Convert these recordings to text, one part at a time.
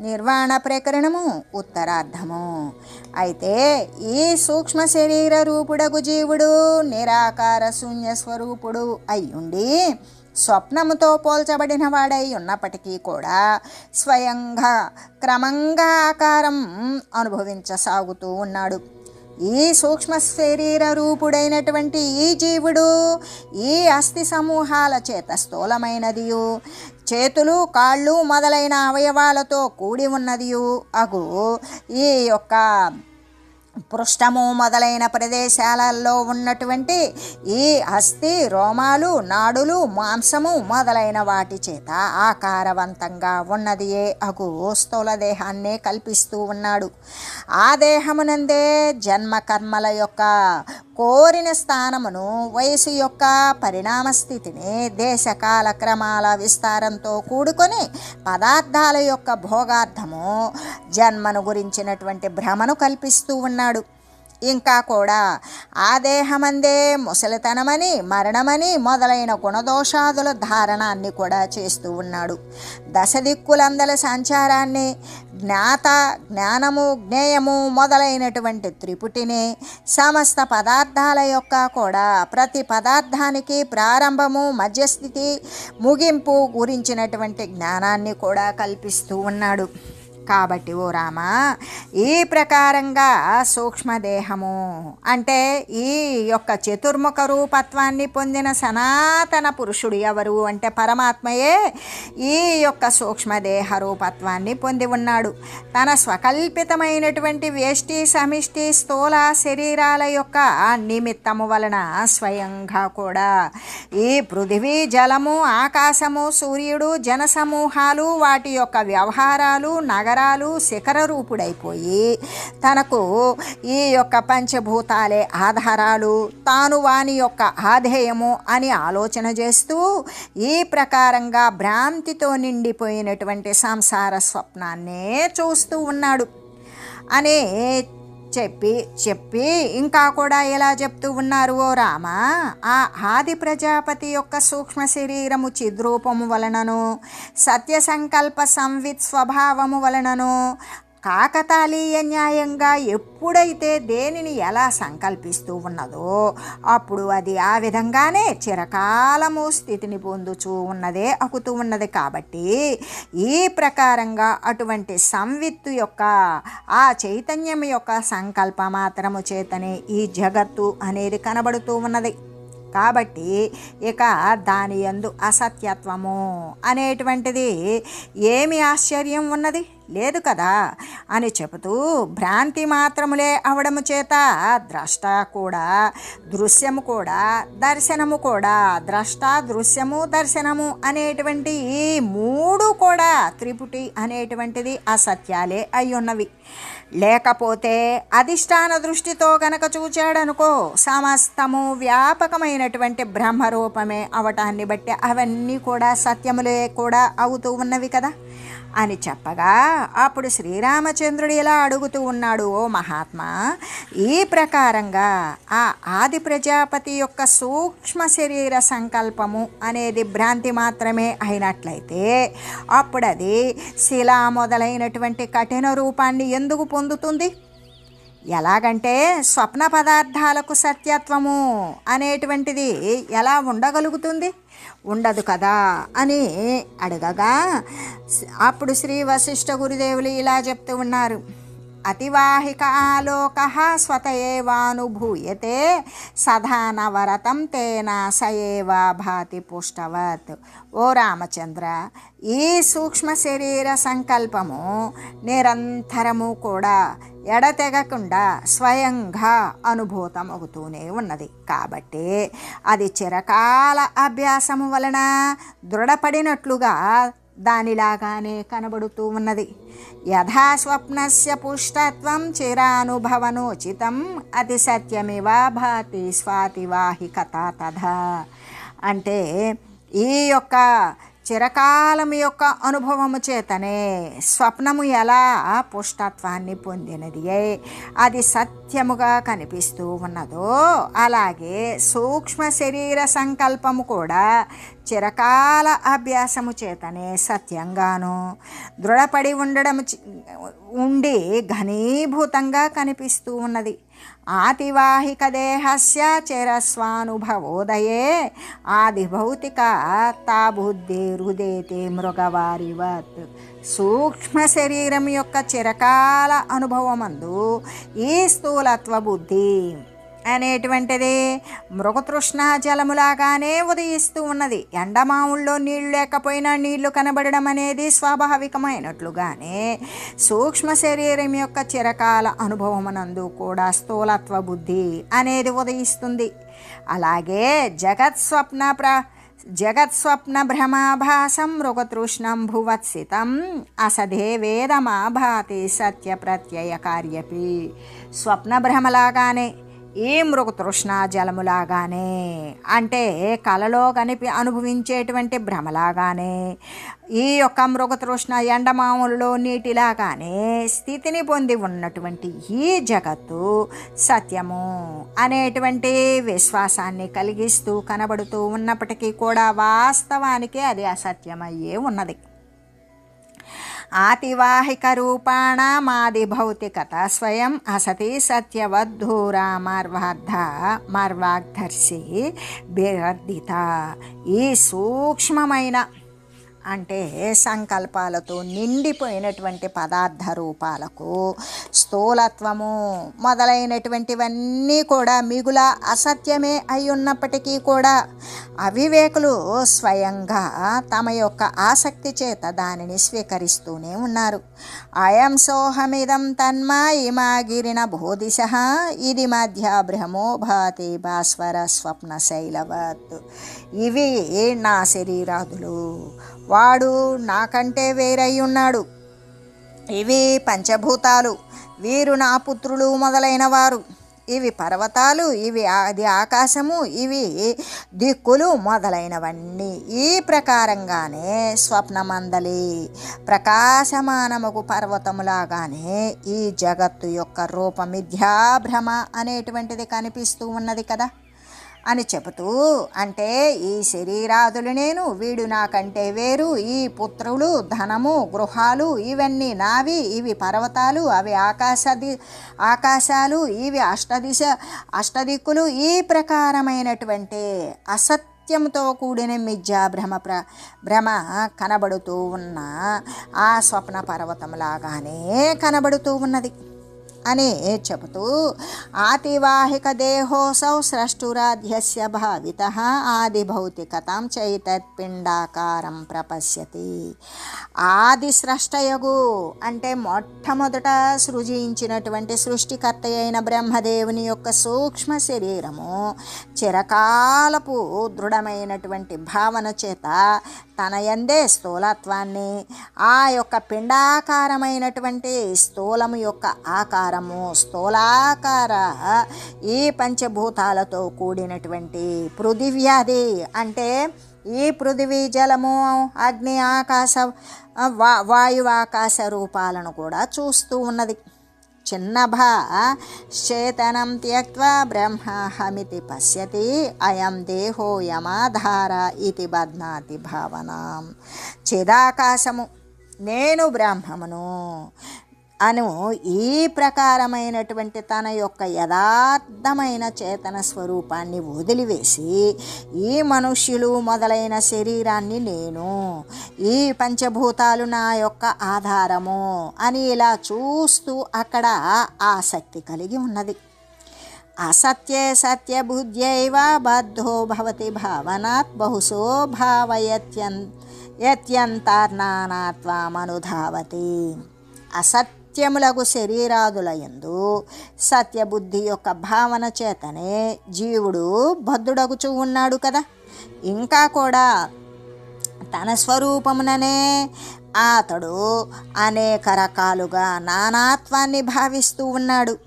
నిర్వాణ ప్రకరణము ఉత్తరార్ధము. అయితే ఈ సూక్ష్మ శరీర రూపుడగు జీవుడు నిరాకార శూన్య స్వరూపుడు అయ్యుండి స్వప్నముతో పోల్చబడిన వాడై ఉన్నప్పటికీ కూడా స్వయంగా క్రమంగా ఆకారం అనుభవించసాగుతూ ఉన్నాడు. ఈ సూక్ష్మ శరీర రూపుడైనటువంటి ఈ జీవుడు ఈ అస్థి సమూహాల చేత స్థూలమైనదియు. చేతులు కాళ్ళు మొదలైన అవయవాలతో కూడి ఉన్నదియు అగు. ఈ యొక్క పృష్ఠము మొదలైన ప్రదేశాలలో ఉన్నటువంటి ఈ అస్థి రోమాలు నాడులు మాంసము మొదలైన వాటి చేత ఆకారవంతంగా ఉన్నదియే అగు స్థూల దేహాన్నే కల్పిస్తూ ఉన్నాడు. ఆ దేహమునందే జన్మ కర్మల యొక్క కోరిన స్థానమును వయసు యొక్క పరిణామ స్థితిని దేశకాల క్రమాల విస్తారంతో కూడుకొని పదార్థాల యొక్క భోగార్థము జన్మను గురించినటువంటి భ్రమను కల్పిస్తూ ఉన్నాడు. ఇంకా కూడా ఆ దేహమందే ముసలితనమని మరణమని మొదలైన గుణదోషాదుల ధారణాన్ని కూడా చేస్తూ ఉన్నాడు. దశదిక్కులందల సంచారాన్ని జ్ఞాత జ్ఞానము జ్ఞేయము మొదలైనటువంటి త్రిపుటిని సమస్త పదార్థాల యొక్క కూడా ప్రతి పదార్థానికి ప్రారంభము మధ్యస్థితి ముగింపు గురించినటువంటి జ్ఞానాన్ని కూడా కల్పిస్తూ ఉన్నాడు. కాబట్టి ఓ రామ ఈ ప్రకారంగా సూక్ష్మదేహము అంటే ఈ యొక్క చతుర్ముఖ రూపత్వాన్ని పొందిన సనాతన పురుషుడు ఎవరు అంటే పరమాత్మయే ఈ యొక్క సూక్ష్మదేహ రూపత్వాన్ని పొంది ఉన్నాడు. తన స్వకల్పితమైనటువంటి వేష్టి సమిష్టి స్థూల శరీరాల యొక్క నిమిత్తము వలన స్వయంగా కూడా ఈ పృథివీ జలము ఆకాశము సూర్యుడు జనసమూహాలు వాటి యొక్క వ్యవహారాలు నగర శిఖరాలు శిఖర రూపుడైపోయి తనకు ఈ యొక్క పంచభూతాలే ఆధారాలు. తాను వాని యొక్క ఆధేయము అని ఆలోచన చేస్తూ ఈ ప్రకారంగా భ్రాంతితో నిండిపోయినటువంటి సంసార స్వప్నాన్నే చూస్తూ ఉన్నాడు. అనే చెప్పి చెప్పి ఇంకా కూడా ఎలా చెప్తూ ఉన్నారు ఓ రామ? ఆ ఆది ప్రజాపతి యొక్క సూక్ష్మ శరీరము చిద్రూపము వలనను సత్య సంకల్ప సంవిత్ స్వభావము వలనను కాకతాళీయ న్యాయంగా ఎప్పుడైతే దేనిని ఎలా సంకల్పిస్తూ ఉన్నదో అప్పుడు అది ఆ విధంగానే చిరకాలము స్థితిని పొందుచూ ఉన్నదే అకుతూ ఉన్నది కాబట్టి ఈ ప్రకారంగా అటువంటి సంవిత్తు యొక్క ఆ చైతన్యం యొక్క సంకల్ప మాత్రము చేతనే ఈ జగత్తు అనేది కనబడుతూ ఉన్నది. కాబట్టి ఇక దాని ఎందు అసత్యత్వము అనేటువంటిది ఏమి ఆశ్చర్యం ఉన్నది? లేదు కదా అని చెబుతూ భ్రాంతి మాత్రములే అవడము చేత ద్రష్ట కూడా దృశ్యము కూడా దర్శనము కూడా ద్రష్ట దృశ్యము దర్శనము అనేటువంటి ఈ మూడు కూడా త్రిపుటి అనేటువంటిది అసత్యాలే అయి ఉన్నవి లేకపోతే అధిష్టాన దృష్టితో గనక చూచాడనుకో సమస్తము వ్యాపకమైనటువంటి బ్రహ్మరూపమే అవటాన్ని బట్టి అవన్నీ కూడా సత్యములే కూడా అవుతూ ఉన్నవి కదా. అని చెప్పగా అప్పుడు శ్రీరామచంద్రుడు ఇలా అడుగుతూ ఉన్నాడు ఓ మహాత్మా ఈ ప్రకారంగా ఆ ఆది ప్రజాపతి యొక్క సూక్ష్మ శరీర సంకల్పము అనేది భ్రాంతి మాత్రమే అయినట్లయితే అప్పుడు అది శిలా మొదలైనటువంటి కఠిన రూపాన్ని ఎందుకు పొందుతుంది? ఎలాగంటే స్వప్న పదార్థాలకు సత్యత్వము అనేటువంటిది ఎలా ఉండగలుగుతుంది? ఉండదు కదా అని అడగగా అప్పుడు శ్రీ వశిష్ఠ గురుదేవులు ఇలా చెప్తూ ఉన్నారు. అతివాహిక ఆలోక స్వత ఏవానుభూయతే సదా నవరతం స సయేవా భాతి పుష్టవత్. ఓ రామచంద్ర ఈ సూక్ష్మ శరీర సంకల్పము నిరంతరము కూడా ఎడతెగకుండా స్వయంగా అనుభూతమవుతూనే ఉన్నది. కాబట్టి అది చిరకాల అభ్యాసము వలన దృఢపడినట్లుగా దానిలాగానే కనబడుతూ ఉన్నది. యథా స్వప్నస్య పుష్టత్వం చిరానుభవనోచితం. అతి సత్యమివ భాతి స్వాతివాహికత తథా. అంటే ఈ యొక్క చిరకాలం యొక్క అనుభవము చేతనే స్వప్నము ఎలా పుష్టత్వాన్ని పొందినది. అది సత్యముగా కనిపిస్తూ ఉన్నదో అలాగే సూక్ష్మ శరీర సంకల్పము కూడా చిరకాల అభ్యాసము చేతనే సత్యంగాను దృఢపడి ఉండడం చి- ఉండి ఘనీభూతంగా కనిపిస్తూ ఉన్నది. ఆతివాహికదేహస్య చిరస్వానుభవోదయే. ఆదిభౌతిక భౌతిక హృదేతే మృగవారివత్. సూక్ష్మ శరీరం యొక్క చిరకాల అనుభవమందు ఈ స్థూలత్వ బుద్ధి అనేటువంటిది మృగతృష్ణ జలములాగానే ఉదయిస్తూ ఉన్నది. ఎండమావుల్లో నీళ్ళు లేకపోయినా నీళ్ళు కనబడడం అనేది స్వాభావికమైనట్లుగానే సూక్ష్మ శరీరం యొక్క చిరకాల అనుభవమునందు కూడా స్థూలత్వ బుద్ధి అనేది ఉదయిస్తుంది. అలాగే జగత్ స్వప్న ప్ర జగత్స్వప్న భ్రమాభాసం మృగతృష్ణం భువత్సితం అసదే వేదమాభాతి సత్య ప్రత్యయ కార్యపి. స్వప్న భ్రమలాగానే ఈ మృగతృష్ణ జలములాగానే? అంటే కలలో కనిపి అనుభవించేటువంటి భ్రమలాగానే ఈ యొక్క మృగతృష్ణ ఎండమాములలో నీటిలాగానే స్థితిని పొంది ఉన్నటువంటి ఈ జగత్తు సత్యము అనేటువంటి విశ్వాసాన్ని కలిగిస్తూ కనబడుతూ ఉన్నప్పటికీ కూడా వాస్తవానికి అది అసత్యమయ్యే ఉన్నది. ఆతివాహిక రూపాణమాది భౌతికత స్వయం అసతి సత్యవద్ధూరా మర్వార్థ మర్వాగ్ధర్షి బివర్ధిత ఈ సూక్ష్మమైన అంటే సంకల్పాలతో నిండిపోయినటువంటి పదార్థ రూపాలకు స్థూలత్వము మొదలైనటువంటివన్నీ కూడా మిగుల అసత్యమే అయి ఉన్నప్పటికీ కూడా అవివేకులు స్వయంగా తమ యొక్క ఆసక్తి చేత దానిని స్వీకరిస్తూనే ఉన్నారు. అయం సోహమిదం తన్మా ఇమాగిరిన బోధిశ ఇది మధ్య బ్రహ్మో భాతి భాస్వర స్వప్న శైలవత్. ఇవి నా శరీరాదులు. వాడు నాకంటే వేరై ఉన్నాడు. ఇవి పంచభూతాలు. వీరు నా పుత్రులు మొదలైన వారు ఇవి పర్వతాలు ఇవి అది ఆకాశము ఇవి దిక్కులు మొదలైనవన్నీ ఈ ప్రకారంగానే స్వప్నమందలి. ప్రకాశమానముకు పర్వతములాగానే ఈ జగత్తు యొక్క రూపమిథ్యాభ్రమ అనేటువంటిది కనిపిస్తూ ఉన్నది కదా. అని చెబుతూ అంటే ఈ శరీరాదులు నేను వీడు నాకంటే వేరు ఈ పుత్రులు ధనము గృహాలు ఇవన్నీ నావి ఇవి పర్వతాలు అవి ఆకాశది ఆకాశాలు ఇవి అష్టదిశ అష్టదిక్కులు ఈ ప్రకారమైనటువంటి అసత్యంతో కూడిన మిథ్యా భ్రమ ప్ర భ్రమ కనబడుతూ ఉన్న ఆ స్వప్న పర్వతం లాగానే కనబడుతూ ఉన్నది. అని చెబుతూ ఆతివాహిక దేహోసౌ స్రష్టురాధ్యస్య భావిత ఆది భౌతికతాం చైతత్పిండాకారం ప్రపశ్యతి. ఆది స్రష్టయగు అంటే మొట్టమొదట సృజించినటువంటి సృష్టికర్త అయిన బ్రహ్మదేవుని యొక్క సూక్ష్మ శరీరము చిరకాలపు దృఢమైనటువంటి భావన చేత తన యందే స్థూలత్వాన్ని ఆ యొక్క పిండాకారమైనటువంటి స్థూలము యొక్క ఆకారం ఆకారము స్థూలాకార ఈ పంచభూతాలతో కూడినటువంటి పృథివ్యాధి అంటే ఈ పృథివీ జలము అగ్ని ఆకాశ వా వాయువాకాశ రూపాలను కూడా చూస్తూ ఉన్నది. చిన్నభా చేతనం త్యక్వా బ్రహ్మహమితి పశ్యతి అయం దేహో యమాధార ఇది బధ్నాతి భావన. చిదాకాశము నేను బ్రహ్మమును అను ఈ ప్రకారమైనటువంటి తన యొక్క యథార్థమైన చేతన స్వరూపాన్ని వదిలివేసి ఈ మనుష్యులు మొదలైన శరీరాన్ని నేను ఈ పంచభూతాలు నా యొక్క ఆధారము అని ఇలా చూస్తూ అక్కడ ఆసక్తి కలిగి ఉన్నది. అసత్యే సత్యబుద్ధ్యైవ బద్ధో భవతి భావనాత్ బహుశో భావయత్యన్ యత్యంతార్నానాత్వామనుధావతి అసత్ శరీరాదుల యందు సత్యబుద్ధి యొక్క భావన చేతనే జీవుడు బద్ధుడగుచూ ఉన్నాడు కదా. ఇంకా కూడా తన స్వరూపముననే అతడు అనేక రకాలుగా నానాత్వాన్ని భావిస్తూ ఉన్నాడు.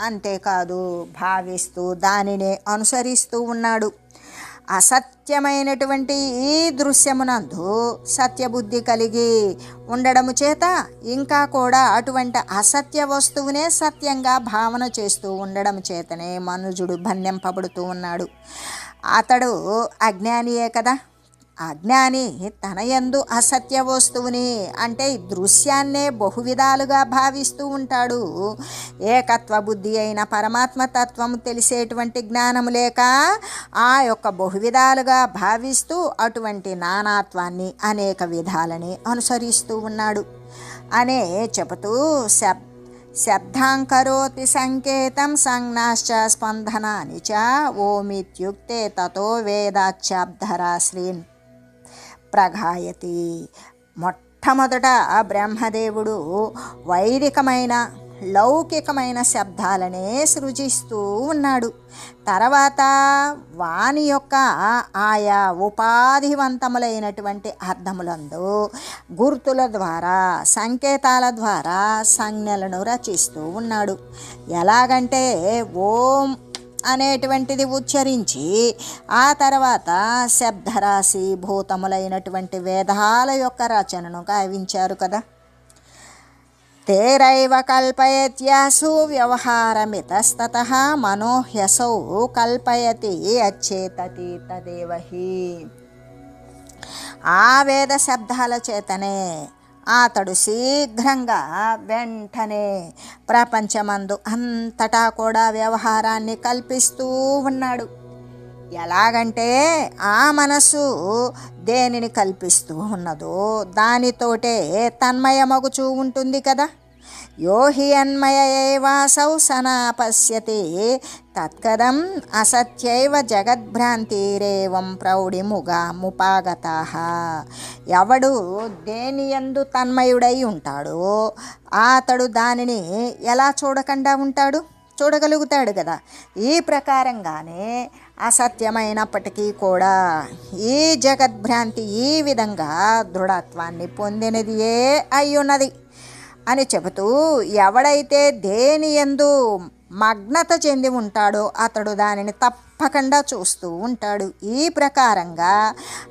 అంతేకాదు భావిస్తూ దానినే అనుసరిస్తూ ఉన్నాడు. అసత్యమైనటువంటి ఈ దృశ్యమునందు సత్యబుద్ధి కలిగి ఉండడము చేత ఇంకా కూడా అటువంటి అసత్య వస్తువునే సత్యంగా భావన చేస్తూ ఉండడం చేతనే మనుజుడు భన్యంపబడుతూ ఉన్నాడు. అతడు అజ్ఞానియే కదా. అజ్ఞాని తనయందు అసత్య వస్తువుని అంటే దృశ్యాన్నే బహువిధాలుగా భావిస్తూ ఉంటాడు. ఏకత్వ బుద్ధి అయిన పరమాత్మ తత్వము తెలిసేటువంటి జ్ఞానము లేక ఆ యొక్క బహువిధాలుగా భావిస్తూ అటువంటి నానాత్వాన్ని అనేక విధాలని అనుసరిస్తూ ఉన్నాడు. అనే చెబుతూ శబ్ శబ్దాంకరోతి సంకేతం సంజ్ఞాశ్చ స్పందనాని చ ఓమిత్యుక్తే తతో వేదాక్షాబ్ధరాశ్రీన్ ప్రగాయతి. మొట్టమొదట బ్రహ్మదేవుడు వైదికమైన లౌకికమైన శబ్దాలనే సృజిస్తూ ఉన్నాడు. తర్వాత వాని యొక్క ఆయా ఉపాధివంతములైనటువంటి అర్థములందు గుర్తుల ద్వారా సంకేతాల ద్వారా సంజ్ఞలను రచిస్తూ ఉన్నాడు. ఎలాగంటే ఓం అనేటువంటిది ఉచ్చరించి ఆ తర్వాత శబ్దరాశి భూతములైనటువంటి వేదాల యొక్క రచనను గావించారు కదా. తేరైవ కల్పయత్యాసు వ్యవహారమితస్తత మనోహ్యసౌ కల్పయతి అచ్చేతతి తదేవహి. ఆ వేద శబ్దాల చేతనే అతడు శీఘ్రంగా వెంటనే ప్రపంచమందు అంతటా కూడా వ్యవహారాన్ని కల్పిస్తూ ఉన్నాడు. ఎలాగంటే ఆ మనసు దేనిని కల్పిస్తూ ఉన్నదో దానితోటే తన్మయమగుచూ ఉంటుంది కదా. యోహి అన్మయైవాసౌ సనా పశ్యతి తత్కదం అసత్యైవ జగద్భ్రాంతిరేవం ప్రౌఢిముగా ముపాగత ఎవడు దేని యందు తన్మయుడై ఉంటాడో అతడు దానిని ఎలా చూడకుండా ఉంటాడు? చూడగలుగుతాడు కదా ఈ ప్రకారంగానే అసత్యమైనప్పటికీ కూడా ఈ జగద్భ్రాంతి ఈ విధంగా దృఢత్వాన్ని పొందినదియే అయ్యున్నది అని చెబుతూ ఎవడైతే దేని ఎందు మగ్నత చెంది ఉంటాడో అతడు దానిని తప్పకుండా చూస్తూ ఉంటాడు. ఈ ప్రకారంగా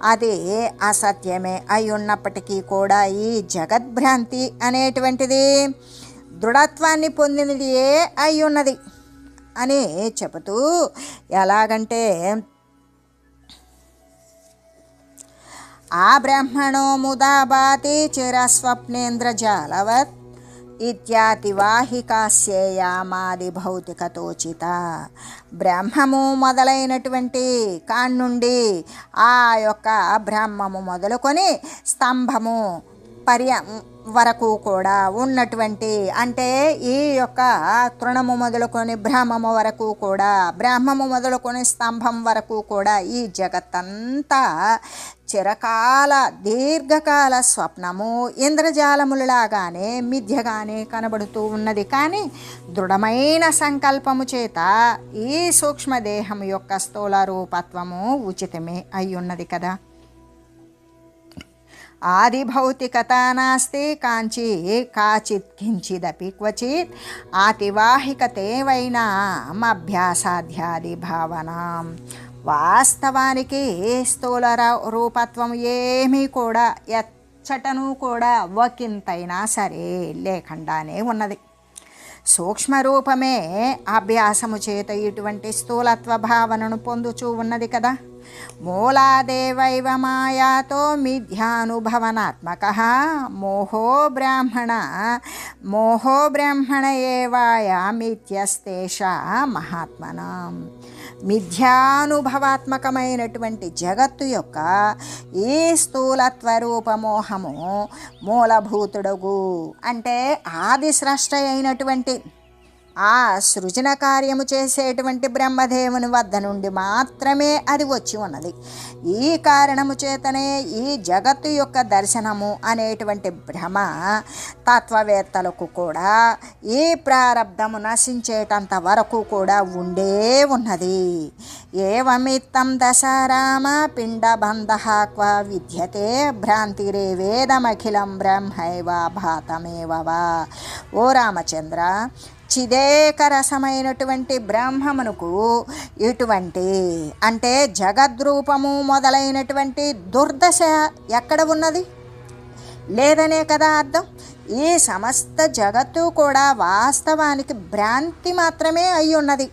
అదే అసత్యమే అయి ఉన్నప్పటికీ కూడా ఈ జగద్భ్రాంతి అనేటువంటిది దృఢత్వాన్ని పొందినదియే అయి ఉన్నది అని చెబుతూ ఎలాగంటే ఆ బ్రహ్మణో ముదాబాతి చిరస్వప్నేంద్రజాలవత్ ఇత్యాతివాహికాస్యేయామాది భౌతికతోచిత బ్రహ్మము మొదలైనటువంటి కాణ్ణుండి ఆ యొక్క బ్రహ్మము మొదలుకొని స్తంభము పర్య వరకు కూడా ఉన్నటువంటి అంటే ఈ యొక్క తృణము మొదలుకొని బ్రహ్మము వరకు కూడా బ్రహ్మము మొదలుకొని స్తంభం వరకు కూడా ఈ జగత్తంతా చిరకాల దీర్ఘకాల స్వప్నము ఇంద్రజాలములలాగానే మిథ్యగానే కనబడుతూ ఉన్నది. కానీ దృఢమైన సంకల్పము చేత ఈ సూక్ష్మదేహం యొక్క స్థూల రూపత్వము ఉచితమే అయ్యున్నది కదా. ఆదిభౌతికత నాస్తి కాంచి కాచిత్ కించిదపి క్వచిత్ ఆతివాహికతేవైనా అభ్యాసాధ్యాది భావన. వాస్తవానికి స్థూల రూపత్వం ఏమీ కూడా ఎచ్చటను కూడా ఒకంతైనా సరే లేకుండానే ఉన్నది. సూక్ష్మరూపమే అభ్యాసము చేత ఇటువంటి స్థూలత్వ భావనను పొందుచూ ఉన్నది కదా. మూలాదేవైవ మాయాతో మిథ్యానుభవనాత్మక మోహో బ్రాహ్మణ మోహో బ్రాహ్మణ ఏవాయామిత్యస్తేష మహాత్మనం. మిథ్యానుభవాత్మకమైనటువంటి జగత్తు యొక్క ఈ స్థూలత్వ రూపమోహము మూలభూతుడుగు. అంటే ఆది స్రష్ట అయినటువంటి ఆ సృజన కార్యము చేసేటువంటి బ్రహ్మదేవుని వద్ద నుండి మాత్రమే అది వచ్చి ఉన్నది. ఈ కారణము చేతనే ఈ జగత్తు యొక్క దర్శనము అనేటువంటి భ్రమ తత్వవేత్తలకు కూడా ఈ ప్రారంధము నశించేటంత వరకు కూడా ఉండే ఉన్నది. ఏవమిత్తం దశారామ పిండబంధహాక్వ విద్యతే భ్రాంతిరే వేదమఖిలం బ్రహ్మైవ భాతమేవ ఓ రామచంద్ర చిదేకరసమైనటువంటి బ్రహ్మమునకు ఇటువంటి అంటే జగద్రూపము మొదలైనటువంటి దుర్దశ ఎక్కడ ఉన్నది? లేదనే కదా అర్థం. ఈ సమస్త జగత్తు కూడా వాస్తవానికి భ్రాంతి మాత్రమే అయి ఉన్నది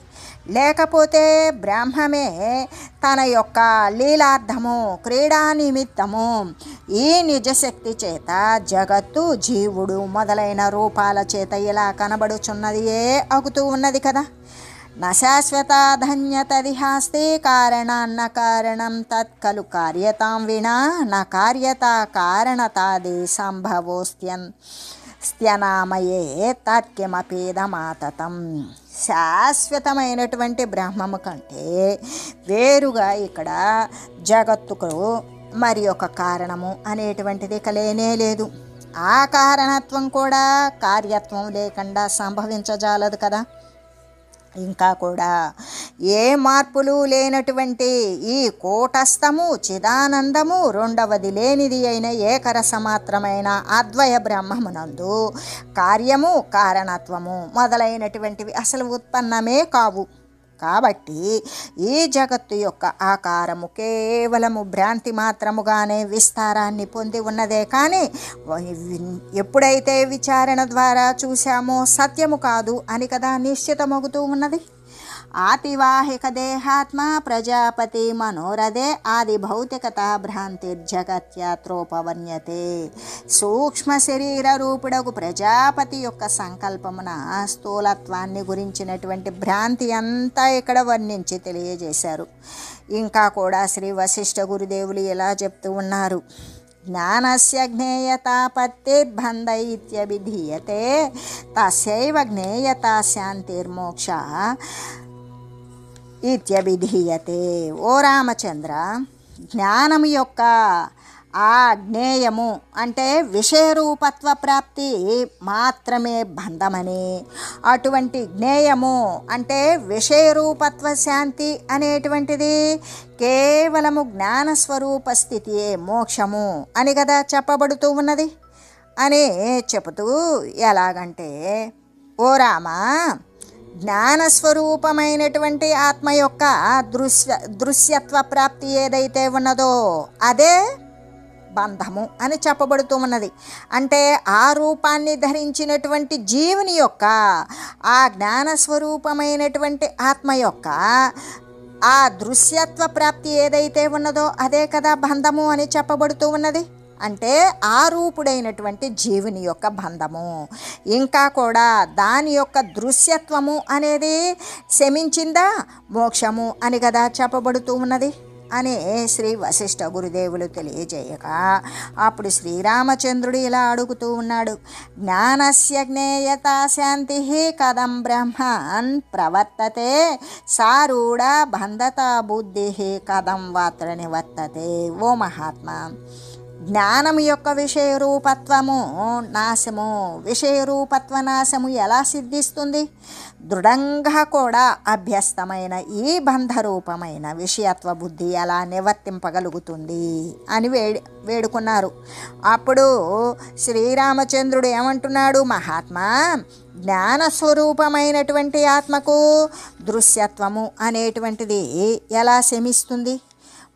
లేకపోతే బ్రహ్మమే తన యొక్క లీలార్థము క్రీడా నిమిత్తము. ఈ నిజశక్తి చేత జగత్తు జీవుడు మొదలైన రూపాల చేత ఇలా కనబడుచున్నది ఏ అగుతూ ఉన్నది కదా? నశాశ్వతాధన్యతదిహాస్తి కారణాన్న కారణం తత్కలు కార్యతాం వినా నా కార్యత కారణతాది సంభవోస్త్యన్ స్థ్యనామయే తత్కిమపేదమాతతం శాశ్వతమైనటువంటి బ్రహ్మము కంటే వేరుగా ఇక్కడ జగత్తుకు మరి ఒక కారణము అనేటువంటిది కలేనే లేదు. ఆ కారణత్వం కూడా కార్యత్వం లేకుండా సంభవించజాలదు కదా. ఇంకా కూడా ఏ మార్పులు లేనటువంటి ఈ కూటస్థము చిదానందము రెండవది లేనిది అయిన ఏకరసమాత్రమైన అద్వయ బ్రహ్మమునందు కార్యము కారణత్వము మొదలైనటువంటివి అసలు ఉత్పన్నమే కావు. కాబట్టి ఈ జగత్తు యొక్క ఆకారము కేవలము భ్రాంతి మాత్రముగానే విస్తారాన్ని పొంది ఉన్నదే. కానీ ఎప్పుడైతే విచారణ ద్వారా చూశామో సత్యము కాదు అని కదా నిశ్చితమవుతూ ఉన్నది? ఆతివాహిక దేహాత్మ ప్రజాపతి మనోరథే ఆది భౌతికత భ్రాంతిర్జగత్యాత్రోపవర్ణ్యతే సూక్ష్మ శరీర రూపుడకు ప్రజాపతి యొక్క సంకల్పమున స్థూలత్వాన్ని గురించినటువంటి భ్రాంతి అంతా ఇక్కడ వర్ణించి తెలియజేశారు. ఇంకా కూడా శ్రీ వశిష్ఠ గురుదేవులు ఇలా చెప్తూ ఉన్నారు. జ్ఞానస్య జ్ఞేయతాపత్తిర్బంధ ఇత్యభిధీయతే తస్యైవ జ్ఞేయత శాంతిర్మోక్ష. ఇత్యభిధీయతే. ఓ రామచంద్ర జ్ఞానము యొక్క ఆ జ్ఞేయము అంటే విషయరూపత్వ ప్రాప్తి మాత్రమే బంధమని. అటువంటి జ్ఞేయము అంటే విషయరూపత్వ శాంతి అనేటువంటిది కేవలము జ్ఞానస్వరూప స్థితియే మోక్షము అని కదా చెప్పబడుతూ ఉన్నది. అని చెబుతూ ఎలాగంటే ఓ రామా జ్ఞానస్వరూపమైనటువంటి ఆత్మ యొక్క దృశ్య దృశ్యత్వ ప్రాప్తి ఏదైతే ఉన్నదో అదే బంధము అని చెప్పబడుతూ ఉన్నది. అంటే ఆ రూపాన్ని ధరించినటువంటి జీవుని యొక్క ఆ జ్ఞానస్వరూపమైనటువంటి ఆత్మ యొక్క ఆ దృశ్యత్వ ప్రాప్తి ఏదైతే ఉన్నదో అదే కదా బంధము అని చెప్పబడుతూ ఉన్నది. అంటే ఆ రూపుడైనటువంటి జీవుని యొక్క బంధము. ఇంకా కూడా దాని యొక్క దృశ్యత్వము అనేది శమించిందా? మోక్షము అని కదా చెప్పబడుతూ ఉన్నది. అని శ్రీ వశిష్ఠ గురుదేవులు తెలియజేయగా అప్పుడు శ్రీరామచంద్రుడు ఇలా అడుగుతూ ఉన్నాడు. జ్ఞానస్య జ్ఞేయత శాంతి కథం బ్రహ్మన్ ప్రవర్తతే సారూఢ బంధత బుద్ధి కథం వాత్ర నివర్తతే. ఓ మహాత్మా జ్ఞానం యొక్క విషయ రూపత్వము నాశము. విషయ రూపత్వ నాశము ఎలా సిద్ధిస్తుంది? దృఢంగా కూడా అభ్యస్తమైన ఈ బంధరూపమైన విషయత్వ బుద్ధి ఎలా నివర్తింపగలుగుతుంది అని వేడి వేడుకున్నారు. అప్పుడు శ్రీరామచంద్రుడు ఏమంటున్నాడు? మహాత్మా జ్ఞానస్వరూపమైనటువంటి ఆత్మకు దృశ్యత్వము అనేటువంటిది ఎలా శమిస్తుంది?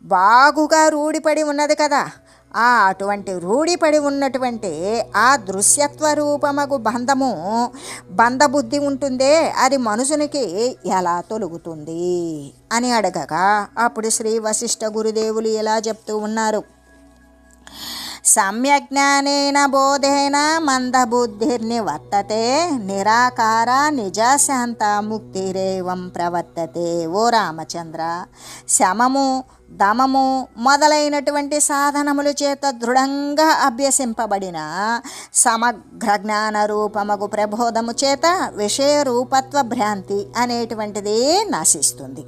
బాగుగా రూఢిపడి ఉన్నది కదా. ఆ అటువంటి రూఢిపడి ఉన్నటువంటి ఆ దృశ్యత్వ రూపమగు బంధము బంధబుద్ధి ఉంటుందే అది మనుషునికి ఎలా తొలుగుతుంది అని అడగగా అప్పుడు శ్రీ వశిష్ఠ గురుదేవులు ఇలా చెప్తూ ఉన్నారు. సమ్యజ్ఞానేన బోధేన మందబుద్ధిర్నివర్తతే నిరాకార నిజశాంత ముక్తిరేవం ప్రవర్తతే. ఓ రామచంద్ర శమము దమము మొదలైనటువంటి సాధనముల చేత దృఢంగా అభ్యసింపబడిన సమగ్ర జ్ఞాన రూపమగు ప్రబోధము చేత విషయ రూపత్వ భ్రాంతి అనేటువంటిది నశిస్తుంది.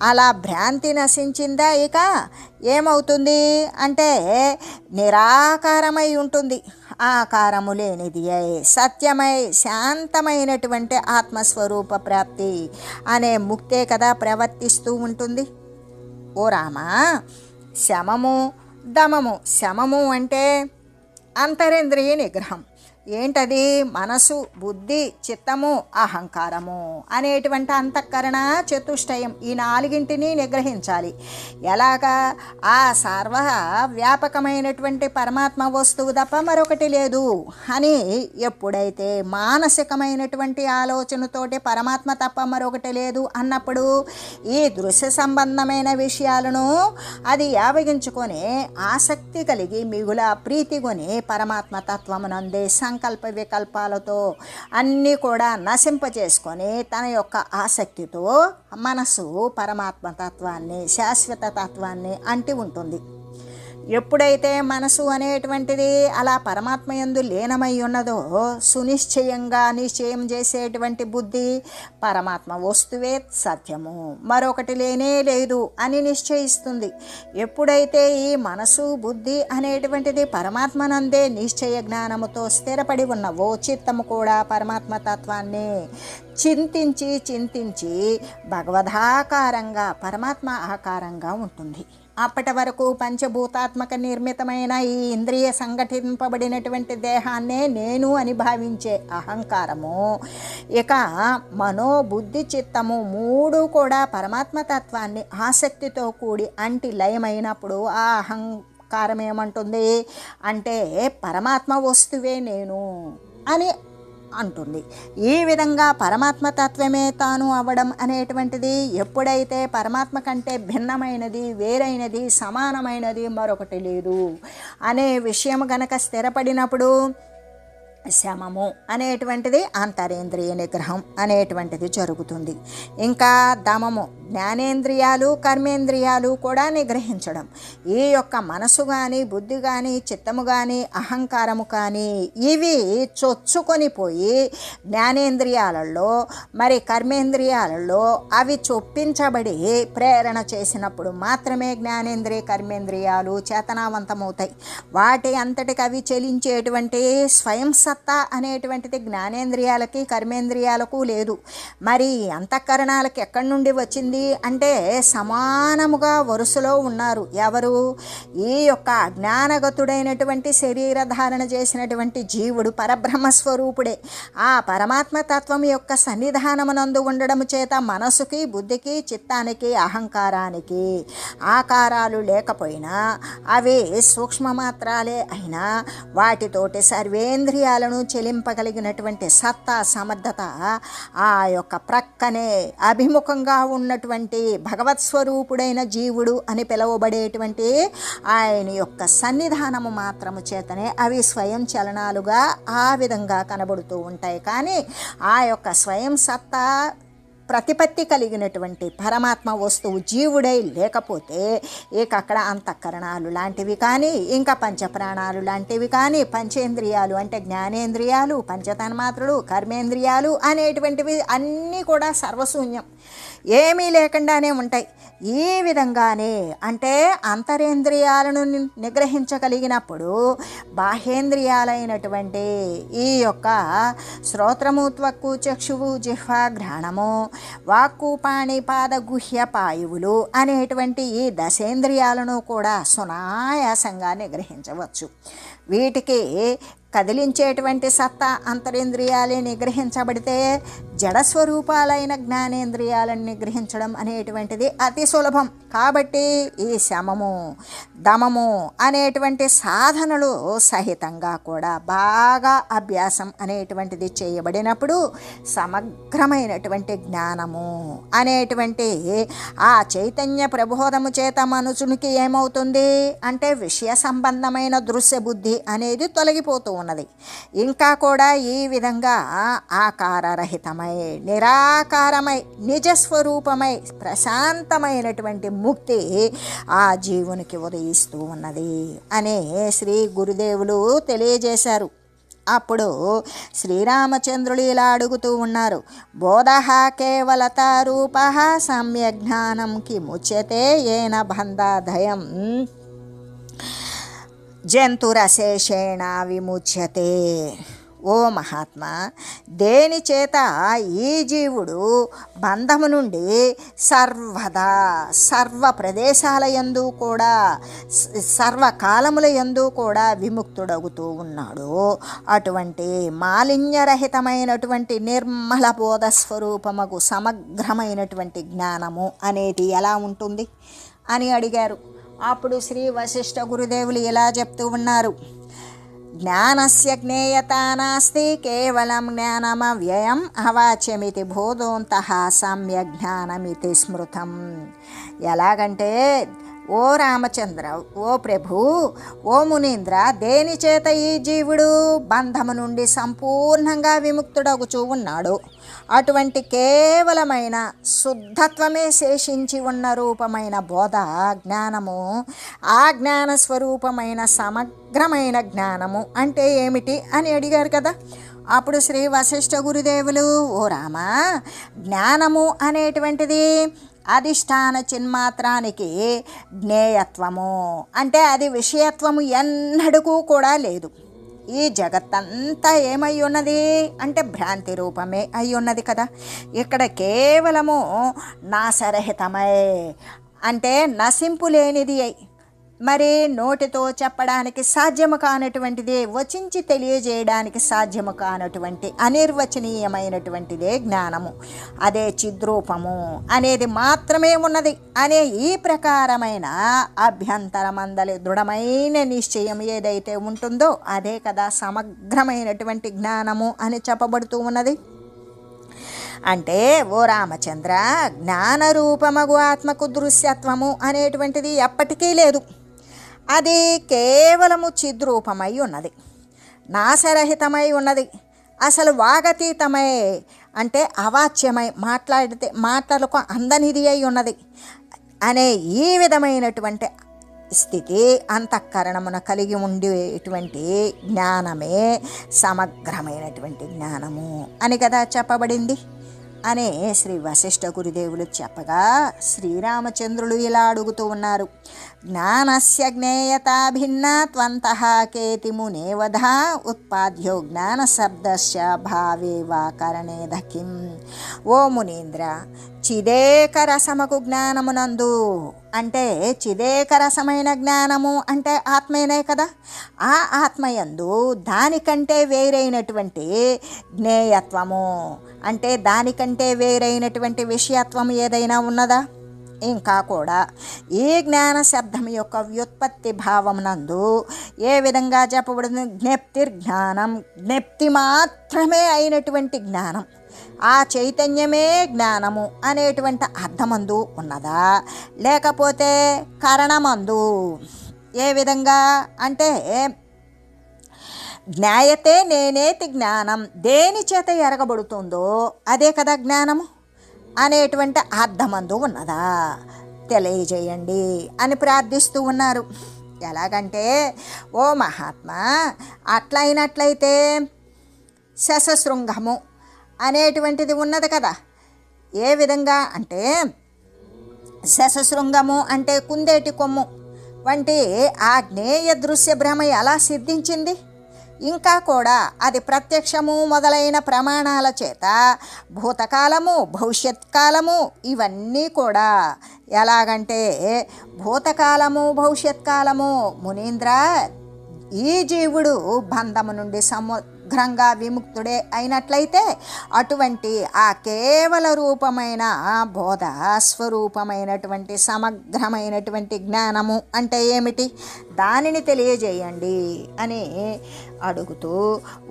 అలా భ్రాంతి నశించిందా ఇక ఏమవుతుంది? అంటే నిరాకారమై ఉంటుంది. ఆకారము లేనిది అయి సత్యమై శాంతమైనటువంటి ఆత్మస్వరూప ప్రాప్తి అనే ముక్తే కదా ప్రవర్తిస్తూ ఉంటుంది. ఓ రామా శమము దమము. శమము అంటే అంతరేంద్రియ నిగ్రహం. ఏంటది? మనసు బుద్ధి చిత్తము అహంకారము అనేటువంటి అంతఃకరణ చతుష్టయం ఈ నాలుగింటిని నిగ్రహించాలి. ఎలాగా? ఆ సర్వ వ్యాపకమైనటువంటి పరమాత్మ వస్తువు తప్ప మరొకటి లేదు అని ఎప్పుడైతే మానసికమైనటువంటి ఆలోచనతోటి పరమాత్మ తప్ప మరొకటి లేదు అన్నప్పుడు ఈ దృశ్య సంబంధమైన విషయాలను అది యావగించుకొని ఆసక్తి కలిగి మిగుల ప్రీతి కొని పరమాత్మ తత్వమునందే సంకల్ప వికల్పాలతో అన్నీ కూడా నశింపజేసుకొని తన యొక్క ఆసక్తితో మనసు పరమాత్మ తత్వాన్ని శాశ్వత తత్వాన్ని అంటి ఉంటుంది. ఎప్పుడైతే మనసు అనేటువంటిది అలా పరమాత్మ యందు లీనమై ఉన్నదో సునిశ్చయంగా నిశ్చయం చేసేటువంటి బుద్ధి పరమాత్మ వస్తువే సత్యము. మరొకటి లేనే లేదు అని నిశ్చయిస్తుంది. ఎప్పుడైతే ఈ మనసు బుద్ధి అనేటువంటిది పరమాత్మనందే నిశ్చయ జ్ఞానముతో స్థిరపడి ఉన్నవో చిత్తము కూడా పరమాత్మ తత్వాన్ని చింతించి చింతించి భగవదాకారంగా పరమాత్మ ఆకారంగా ఉంటుంది. అప్పటి వరకు పంచభూతాత్మక నిర్మితమైన ఈ ఇంద్రియ సంఘటింపబడినటువంటి దేహాన్నే నేను అని భావించే అహంకారము ఇక మనోబుద్ధి చిత్తము మూడు కూడా పరమాత్మతత్వాన్ని ఆసక్తితో కూడి అంటి లయమైనప్పుడు ఆ అహంకారం ఏమంటుంది అంటే పరమాత్మ వస్తువే నేను అని అంటుంది. ఈ విధంగా పరమాత్మ తత్వమే తాను అవ్వడం అనేటువంటిది ఎప్పుడైతే పరమాత్మ కంటే భిన్నమైనది వేరైనది సమానమైనది మరొకటి లేదు. అనే విషయం గనక స్థిరపడినప్పుడు శమము అనేటువంటిది అంతరేంద్రియ నిగ్రహం అనేటువంటిది జరుగుతుంది. ఇంకా దమము జ్ఞానేంద్రియాలు కర్మేంద్రియాలు కూడా నిగ్రహించడం. ఈ యొక్క మనసు కానీ బుద్ధి కానీ చిత్తము కానీ అహంకారము కానీ ఇవి చొచ్చుకొని పోయి జ్ఞానేంద్రియాలలో మరి కర్మేంద్రియాలలో అవి చొప్పించబడి ప్రేరణ చేసినప్పుడు మాత్రమే జ్ఞానేంద్రియ కర్మేంద్రియాలు చేతనావంతమవుతాయి. వాటి అంతటికి అవి చెలించేటువంటి స్వయం సత్తా అనేటువంటిది జ్ఞానేంద్రియాలకి కర్మేంద్రియాలకు లేదు. మరి అంతఃకరణాలకి ఎక్కడి నుండి వచ్చింది? అంటే సమానముగా వరుసలో ఉన్నారు. ఎవరు? ఈ యొక్క అజ్ఞానగతుడైనటువంటి శరీర ధారణ చేసినటువంటి జీవుడు పరబ్రహ్మ స్వరూపుడే ఆ పరమాత్మ తత్వం యొక్క సన్నిధానమునందు ఉండడం చేత మనసుకి బుద్ధికి చిత్తానికి అహంకారానికి ఆకారాలు లేకపోయినా అవి సూక్ష్మ మాత్రాలే అయినా వాటితోటి సర్వేంద్రియాలను చెలింపగలిగినటువంటి సత్తా సమర్థత ఆ యొక్క ప్రక్కనే అభిముఖంగా ఉన్నటువంటి భగవత్ స్వరూపుడైన జీవుడు అని పిలువబడేటువంటి ఆయన యొక్క సన్నిధానము మాత్రము చేతనే అవి స్వయం చలనాలుగా ఆ విధంగా కనబడుతూ ఉంటాయి. కానీ ఆ యొక్క స్వయం సత్తా ప్రతిపత్తి కలిగినటువంటి పరమాత్మ వస్తువు జీవుడై లేకపోతే ఇక అక్కడ అంతఃకరణాలు లాంటివి కానీ ఇంకా పంచప్రాణాలు లాంటివి కానీ పంచేంద్రియాలు అంటే జ్ఞానేంద్రియాలు పంచతన్మాత్రలు కర్మేంద్రియాలు అనేటువంటివి అన్నీ కూడా సర్వశూన్యం. ఏమీ లేకుండానే ఉంటాయి. ఈ విధంగానే అంటే అంతరేంద్రియాలను ని- నిగ్రహించగలిగినప్పుడు బాహ్యేంద్రియాలైనటువంటి ఈ యొక్క శ్రోత్రము త్వక్కు చక్షువు జిహ్వ ఘ్రాణము వాక్కు పాణి పాద గుహ్య పాయువులు అనేటువంటి ఈ దశేంద్రియాలను కూడా సునాయాసంగా నిగ్రహించవచ్చు. వీటికి కదిలించేటువంటి సత్తా అంతరేంద్రియాలే నిగ్రహించబడితే జడస్వరూపాలైన జ్ఞానేంద్రియాలన్నీ గ్రహించడం అనేటువంటిది అతి సులభం. కాబట్టి ఈ శమము దమము అనేటువంటి సాధనలు సహితంగా కూడా బాగా అభ్యాసం అనేటువంటిది చేయబడినప్పుడు సమగ్రమైనటువంటి జ్ఞానము అనేటువంటి ఆ చైతన్య ప్రబోధము చేత మనుషునికి ఏమవుతుంది? అంటే విషయ సంబంధమైన దృశ్య బుద్ధి అనేది తొలగిపోతూ ఉన్నది. ఇంకా కూడా ఈ విధంగా ఆకారరహితమై నిరాకారమై నిజస్వరూపమై ప్రశాంతమైనటువంటి ముక్తి ఆ జీవునికి ఉదయిస్తూ ఉన్నది అనే శ్రీ గురుదేవులు తెలియజేశారు. అప్పుడు శ్రీరామచంద్రులు ఇలా అడుగుతూ ఉన్నారు. బోధ కేవలత రూప సమ్యజ్ఞానం కిముచ్యతే ఏన బంధాధయం జంతురశేషేణ విముచ్యతే. ఓ మహాత్మా దేని చేత ఈ జీవుడు బంధము నుండి సర్వదా సర్వ ప్రదేశాల యందు కూడా సర్వకాలముల యందు కూడా విముక్తుడవుతూ ఉన్నాడు. అటువంటి మాలిన్యరహితమైనటువంటి నిర్మల బోధ స్వరూపముకు సమగ్రమైనటువంటి జ్ఞానము అనేది ఎలా ఉంటుంది? అని అడిగారు. అప్పుడు శ్రీ వశిష్ఠ గురుదేవులు ఇలా చెప్తూ ఉన్నారు. జ్ఞానస్య జ్ఞేయత నాస్తి కేవలం జ్ఞానమవ్యయం అవాచ్యమితి బోధోంత సమ్య జ్ఞానమితి స్మృతం. ఎలాగంటే ఓ రామచంద్ర ఓ ప్రభు ఓ మునీంద్ర దేనిచేత ఈ జీవుడు బంధము నుండి సంపూర్ణంగా విముక్తుడగుచూ ఉన్నాడు? అటువంటి కేవలమైన శుద్ధత్వమే శేషించి ఉన్న రూపమైన బోధ జ్ఞానము ఆ జ్ఞాన స్వరూపమైన సమగ్రమైన జ్ఞానము అంటే ఏమిటి అని అడిగారు కదా. అప్పుడు శ్రీ వశిష్ఠ గురుదేవులు ఓ రామా జ్ఞానము అనేటువంటిది అధిష్టాన చిన్మాత్రానికి జ్ఞేయత్వము. అంటే అది విషయత్వము ఎన్నడూ కూడా లేదు. ఈ జగత్తంతా ఏమై ఉన్నది? అంటే భ్రాంతి రూపమే అయి ఉన్నది కదా. ఇక్కడ కేవలము నాశరహితమై అంటే నశింపు లేనిది అయి మరి నోటితో చెప్పడానికి సాధ్యము కానటువంటిదే వచించి తెలియజేయడానికి సాధ్యము కానటువంటి అనిర్వచనీయమైనటువంటిదే జ్ఞానము. అదే చిద్రూపము అనేది మాత్రమే ఉన్నది. అనే ఈ ప్రకారమైన అభ్యంతరమందలి దృఢమైన నిశ్చయం ఏదైతే ఉంటుందో అదే కదా సమగ్రమైనటువంటి జ్ఞానము అని చెప్పబడుతూ ఉన్నది. అంటే ఓ రామచంద్ర జ్ఞానరూపమగు ఆత్మకు దృశ్యత్వము అనేటువంటిది ఎప్పటికీ లేదు. అది కేవలము చిద్రూపమై ఉన్నది. నాశరహితమై ఉన్నది. అసలు వాగతీతమై అంటే అవాచ్యమై మాట్లాడితే మాటలకు అందనిది అయి ఉన్నది. అనే ఈ విధమైనటువంటి స్థితి అంతఃకరణమున కలిగి ఉండేటువంటి జ్ఞానమే సమగ్రమైనటువంటి జ్ఞానము అని కదా చెప్పబడింది. అనే శ్రీ వశిష్ఠ గురుదేవులు చెప్పగా శ్రీరామచంద్రులు ఇలా అడుగుతూ ఉన్నారు. జ్ఞానస్య జ్ఞేయతా భిన్న త్వంతః కేతి మునేవధ ఉత్పాద్యో జ్ఞానశబ్దస్య భావే వా కరణేధ కిం. ఓ మునీంద్ర చిదేకరసమకు జ్ఞానమునందు అంటే చిదేకరసమైన జ్ఞానము అంటే ఆత్మయనే కదా? ఆ ఆత్మయందు దానికంటే వేరైనటువంటి జ్ఞేయత్వము అంటే దానికంటే వేరైనటువంటి విషయత్వం ఏదైనా ఉన్నదా? ఇంకా కూడా ఈ జ్ఞాన శబ్దం యొక్క వ్యుత్పత్తి భావమునందు ఏ విధంగా చెప్పబడింది? జ్ఞప్తిర్జ్ఞానం జ్ఞప్తి మాత్రమే అయినటువంటి జ్ఞానం. ఆ చైతన్యమే జ్ఞానము అనేటువంటి అర్థమందు ఉన్నదా? లేకపోతే కరణమందు ఏ విధంగా? అంటే జ్ఞాయతే నేనేతి జ్ఞానం. దేని చేత ఎరగబడుతుందో అదే కదా జ్ఞానము. అనేటువంటి అర్థమందు ఉన్నదా? తెలియజేయండి అని ప్రార్థిస్తూ ఉన్నారు. ఎలాగంటే ఓ మహాత్మా అట్లయినట్లయితే శశశృంగము అనేటువంటిది ఉన్నది కదా. ఏ విధంగా అంటే శశశృంగము అంటే కుందేటి కొమ్ము వంటి ఆగ్నేయ దృశ్య భ్రమ ఎలా సిద్ధించింది? ఇంకా కూడా అది ప్రత్యక్షము మొదలైన ప్రమాణాల చేత భూతకాలము భవిష్యత్ కాలము ఇవన్నీ కూడా. ఎలాగంటే భూతకాలము భవిష్యత్ కాలము మునీంద్ర ఈ జీవుడు బంధము నుండి సము సమగ్రంగా విముక్తుడే అయినట్లయితే అటువంటి ఆ కేవల రూపమైన బోధ స్వరూపమైనటువంటి సమగ్రమైనటువంటి జ్ఞానము అంటే ఏమిటి? దానిని తెలియజేయండి అని అడుగుతూ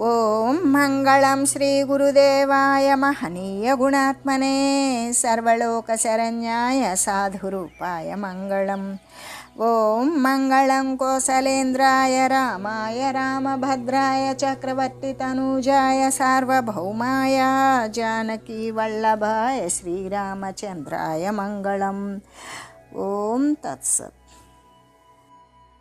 ఓం మంగళం శ్రీ గురుదేవాయ మహనీయ గుణాత్మనే సర్వలోక శరణ్యాయ సాధురూపాయ మంగళం. ॐ मङ्गलं कोसलेन्द्राय रामाय रामभद्राय चक्रवर्तितनूजाय सार्वभौमाय जानकीवल्लभाय श्रीरामचंद्रा मंगल ओं तत्सत्।